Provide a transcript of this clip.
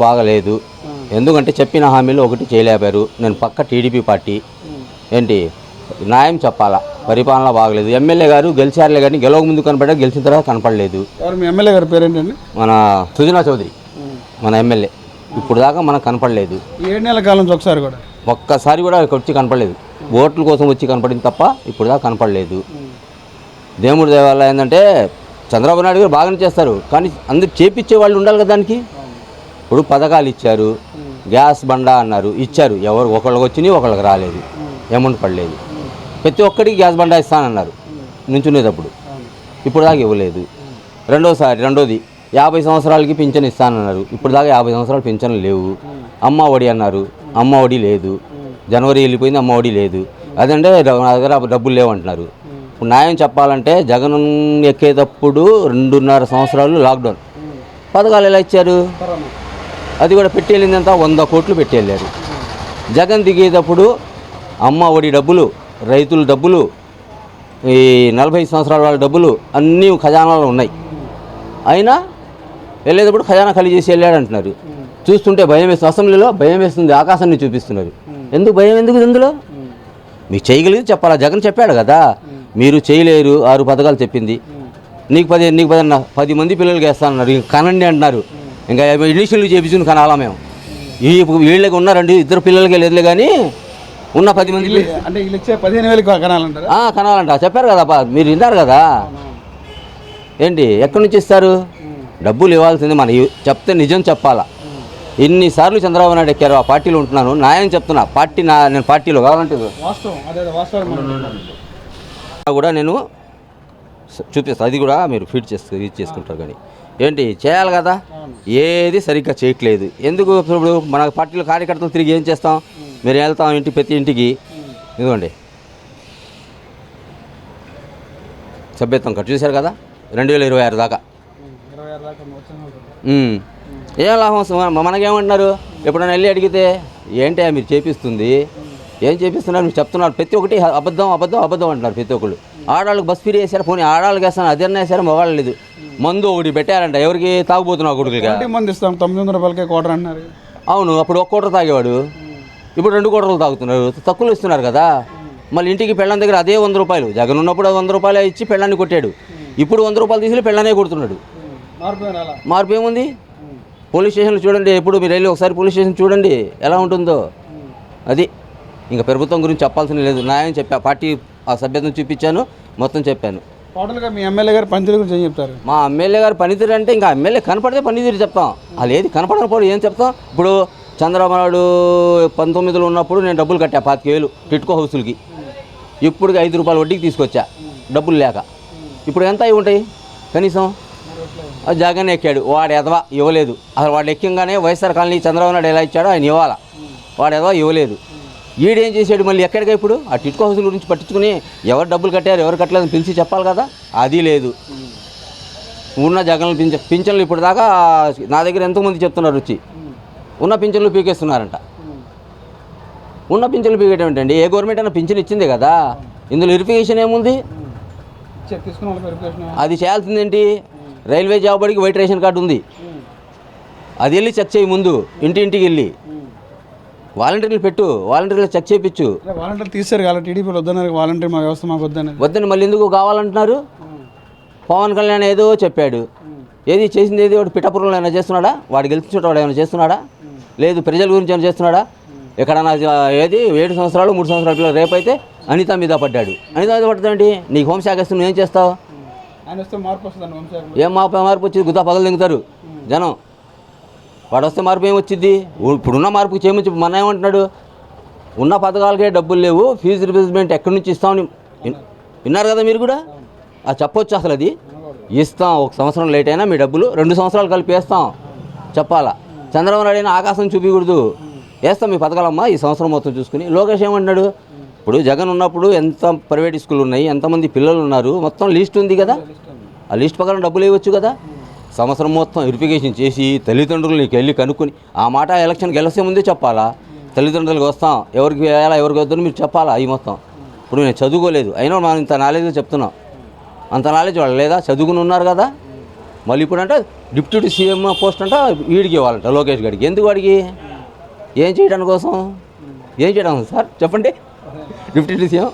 బాగలేదు. ఎందుకంటే చెప్పిన హామీలు ఒకటి చేయలేపారు. నేను పక్క టీడీపీ పార్టీ. ఏంటి? న్యాయం చెప్పాలా? పరిపాలన బాగలేదు. ఎమ్మెల్యే గారు గెలిచారులే కానీ గెలవక ముందు కనపడ్డా గెలిచిన తర్వాత కనపడలేదు. ఎమ్మెల్యే గారి పేరేంటండి? మన సుజనా చౌదరి మన ఎమ్మెల్యే. ఇప్పుడు దాకా మనకు కనపడలేదు. ఏడు నెలల కాలం ఒకసారి కూడా? ఒక్కసారి కూడా ఇక్కడ వచ్చి కనపడలేదు. ఓట్ల కోసం వచ్చి కనపడింది తప్ప ఇప్పుడు దాకా కనపడలేదు. దేవుడి దేవాలయం ఏంటంటే చంద్రబాబు నాయుడు గారు బాగానే చేస్తారు. కానీ అందరు చేపించే వాళ్ళు ఉండాలి కదా దానికి? ఇప్పుడు పథకాలు ఇచ్చారు గ్యాస్ బండ అన్నారు ఇచ్చారు. ఎవరు ఒకళ్ళకి వచ్చినాయి ఒకళ్ళకి రాలేదు. అమౌంట్ పడలేదు. ప్రతి ఒక్కడికి గ్యాస్ బండ ఇస్తానన్నారు. నుంచునేటప్పుడు. ఇప్పుడు దాకా ఇవ్వలేదు. రెండోసారి రెండోది యాభై సంవత్సరాలకి పింఛన్ ఇస్తానన్నారు. ఇప్పుడు దాకా యాభై సంవత్సరాలు పింఛన్లు లేవు. అమ్మ ఒడి అన్నారు. అమ్మ ఒడి లేదు. జనవరి వెళ్ళిపోయింది అమ్మ ఒడి లేదు. అదంటే నా దగ్గర డబ్బులు లేవంటున్నారు. ఇప్పుడు న్యాయం చెప్పాలంటే జగన్ ఎక్కేటప్పుడు రెండున్నర సంవత్సరాలు లాక్డౌన్. పథకాలు ఎలా ఇచ్చారు? అది కూడా పెట్టి వెళ్ళిందంతా వంద కోట్లు పెట్టి వెళ్ళారు. జగన్ దిగేటప్పుడు అమ్మ ఒడి డబ్బులు రైతుల డబ్బులు ఈ నలభై సంవత్సరాల వాళ్ళ డబ్బులు అన్నీ ఖజానాలో ఉన్నాయి. అయినా వెళ్ళేటప్పుడు ఖజానా ఖాళీ చేసి వెళ్ళాడు అంటున్నారు చూస్తుంటే భయం వేస్తుంది. అసెంబ్లీలో భయం వేస్తుంది. ఆకాశాన్ని చూపిస్తున్నారు. ఎందుకు భయం? ఎందుకు ఇందులో? మీకు చేయగలిగి చెప్పాలా? జగన్ చెప్పాడు కదా. మీరు చేయలేరు. ఆరు పథకాలు చెప్పింది. నీకు పది నీకు పదన్న పది మంది పిల్లలకి వేస్తానన్నారు. ఇంక కనండి అంటున్నారు. ఇంకా ఇంగ్లీషులు చేపించుకుని కనాలా మేము. ఈ వీళ్ళకి ఉన్నారండి ఇద్దరు పిల్లలకి లేదులే కానీ ఉన్న పది మంది అంటే వీళ్ళు పదిహేను వేలకు కనాలంటారా? కనాలంట. చెప్పారు కదా మీరు విన్నారు కదా? ఏంటి? ఎక్కడి నుంచి ఇస్తారు? డబ్బులు ఇవ్వాల్సింది మన చెప్తే నిజం చెప్పాలా? ఎన్నిసార్లు చంద్రబాబు నాయుడు ఎక్కారు ఆ పార్టీలో ఉంటున్నాను న్యాయం చెప్తున్నా. పార్టీ నా నేను పార్టీలో కావాలంటే కూడా నేను చూపిస్తా. అది కూడా మీరు ఫీడ్ చేసు యూజ్ చేసుకుంటారు కానీ. ఏంటి? చేయాలి కదా? ఏది సరిగ్గా చేయట్లేదు. ఎందుకు? ఇప్పుడు మన పార్టీలో కార్యకర్తలు తిరిగి ఏం చేస్తాం? మీరు వెళ్తాం ఇంటి ప్రతి ఇంటికి. ఇదిగోండి. సభ్యత్వం కట్ చూశారు కదా? రెండు వేల ఇరవై ఆరు దాకా. ఏం లాభం? మనకేమంటున్నారు? ఎప్పుడైనా వెళ్ళి అడిగితే ఏంటి మీరు చేపిస్తుంది? ఏం చేపిస్తున్నారు? మీరు చెప్తున్నారు. ప్రతి ఒక్కటి అబద్ధం అబద్ధం అబద్ధం అంటున్నారు ప్రతి ఒక్కళ్ళు. ఆడవాళ్ళకి బస్ ఫ్రీ వేసారు పోనీ ఆడవాళ్ళకి వేస్తాను అదన్నా వేసారు మగవాళ్ళు లేదు. మందు ఒకటి పెట్టారంట ఎవరికి తాగుబోతున్నావు కొడుకులుగా ఇంటి మంది ఇస్తాం తొమ్మిది వందల రూపాయలకే కోటర్ అంటున్నారు అవును అప్పుడు ఒక కోటర్ తాగేవాడు. ఇప్పుడు రెండు కోటర్లు తాగుతున్నారు తక్కువలో ఇస్తున్నారు కదా. మళ్ళీ ఇంటికి పెళ్ళం దగ్గర అదే వంద రూపాయలు. జగన్ ఉన్నప్పుడు వంద రూపాయలు ఇచ్చి పెళ్ళాన్ని కొట్టాడు. ఇప్పుడు వంద రూపాయలు తీసి పెళ్ళానే కొడుతున్నాడు. మార్పు ఏముంది? పోలీస్ స్టేషన్లు చూడండి ఎప్పుడు మీరు వెళ్ళి ఒకసారి పోలీస్ స్టేషన్ చూడండి ఎలా ఉంటుందో. అది ఇంకా ప్రభుత్వం గురించి చెప్పాల్సిన లేదు. న్యాయం చెప్పా పార్టీ ఆ సభ్యతను చూపించాను మొత్తం చెప్పాను. టోటల్గా మీ ఎమ్మెల్యే గారి పనితీరు గురించి ఏం చెప్తారు? మా ఎమ్మెల్యే గారు పనితీరు అంటే ఇంకా ఎమ్మెల్యే కనపడితే పనితీరు చెప్తాం. అది ఏది కనపడకపోతే ఏం చెప్తాం? ఇప్పుడు చంద్రబాబు నాయుడు పంతొమ్మిదిలో ఉన్నప్పుడు నేను డబ్బులు కట్టా పాతిక వేలు టిట్కో హౌసులకి. ఇప్పుడు ఐదు రూపాయలు వడ్డీకి తీసుకొచ్చా డబ్బులు లేక. ఇప్పుడు ఎంత అయి ఉంటాయి? కనీసం? జగన్ ఎక్కాడు వాడు ఎదవా ఇవ్వలేదు. అసలు వాడు ఎక్కంగానే వైఎస్ఆర్ కాలనీ చంద్రబాబు నాయుడు ఎలా ఇచ్చాడో ఆయన ఇవ్వాలా. వాడు ఎదవా ఇవ్వలేదు. ఈడేం చేశాడు మళ్ళీ ఎక్కడికి ఇప్పుడు? ఆ టిట్కో హౌసుల గురించి పట్టించుకుని ఎవరు డబ్బులు కట్టారు ఎవరు కట్టలేదని పిలిచి చెప్పాలి కదా? అది లేదు. ఉన్న జగన్లు పింఛ పింఛన్లు ఇప్పుడు దాకా నా దగ్గర ఎంతోమంది చెప్తున్నారు వచ్చి ఉన్న పింఛన్లు పీకేస్తున్నారంట. ఉన్న పింఛన్లు పీకేయడం ఏంటండి ఏ గవర్నమెంట్ అయినా పింఛన్ ఇచ్చింది కదా? ఇందులో వెరిఫికేషన్ ఏముంది? అది చేయాల్సిందేంటి? రైల్వే జాబ్ అడిగి వైట్ రేషన్ కార్డు ఉంది. అది వెళ్ళి చెక్ చేయి ముందు. ఇంటి ఇంటికి వెళ్ళి. వాలంటీర్లు పెట్టు వాలంటీర్లు చెక్ చేయించు వాలంటీర్ తీసారు కదా టీడీపీలో వద్దన్నారు వాలంటీర్ మా వ్యవస్థ మాకు వద్దనేది వద్దని మళ్ళీ ఎందుకు కావాలంటున్నారు? పవన్ కళ్యాణ్ ఏదో చెప్పాడు. ఏది చేసింది ఏది వాడు పిఠాపురంలో ఏమైనా చేస్తున్నాడా? వాడు గెలిచిన చోట వాడు ఏమైనా చేస్తున్నాడా? లేదు ప్రజల గురించి ఏమైనా చేస్తున్నాడా? ఎక్కడన్నా జ- ఏది ఏడు సంవత్సరాలు మూడు సంవత్సరాల పిల్లలు రేపైతే అనిత మీద పడ్డాడు. అనిత మీద పడ్డాడండి నీకు హోంశాఖ ఇస్తుంది నువ్వు ఏం చేస్తావు? మార్పు ఏం మార్పు వచ్చింది? గుత్తా పగలు దింగుతారు. జనం. వాడు వస్తే మార్పు ఏం వచ్చింది ఇప్పుడున్న మార్పుకి చేయమని మన ఏమంటున్నాడు? ఉన్న పథకాలకే డబ్బులు లేవు ఫీజు రిప్లేస్మెంట్ ఎక్కడి నుంచి ఇస్తామని విన్నారు కదా మీరు కూడా? ఆ చెప్పొచ్చు అసలు అది. ఇస్తాం ఒక సంవత్సరం లేట్ అయినా మీ డబ్బులు రెండు సంవత్సరాలు కలిపి వేస్తాం. చెప్పాలా? చంద్రబాబు నాయుడు అయినా ఆకాశం చూపించకూడదు వేస్తాం మీ పథకాలమ్మా ఈ సంవత్సరం మొత్తం చూసుకుని. లోకేష్ ఏమంటున్నాడు? ఇప్పుడు జగన్ ఉన్నప్పుడు ఎంత ప్రైవేట్ స్కూల్ ఉన్నాయి ఎంతమంది పిల్లలు ఉన్నారు మొత్తం లిస్ట్ ఉంది కదా? ఆ లిస్ట్ ప్రకారం డబ్బులు ఇవ్వచ్చు కదా? సంవత్సరం మొత్తం వెరిఫికేషన్ చేసి తల్లిదండ్రులు నీకు వెళ్ళి కనుక్కొని ఆ మాట ఎలక్షన్ గెలిసే ముందే చెప్పాలా? తల్లిదండ్రులకు వస్తాం. ఎవరికి వేయాలా ఎవరికి వద్దని మీరు చెప్పాలా? ఈ మొత్తం. ఇప్పుడు నేను చదువుకోలేదు. అయినా మనం ఇంత నాలెడ్జ్ చెప్తున్నాం. అంత నాలెడ్జ్ వాళ్ళు లేదా? చదువుకుని ఉన్నారు కదా? మళ్ళీ ఇప్పుడు అంటే డిప్యూటీ సీఎం పోస్ట్ అంటే వీడికి ఇవ్వాలంట లోకేష్ గారికి. ఎందుకు వాడికి? ఏం చేయడానికి కోసం ఏం చేయడం సార్? చెప్పండి. Deputy CM?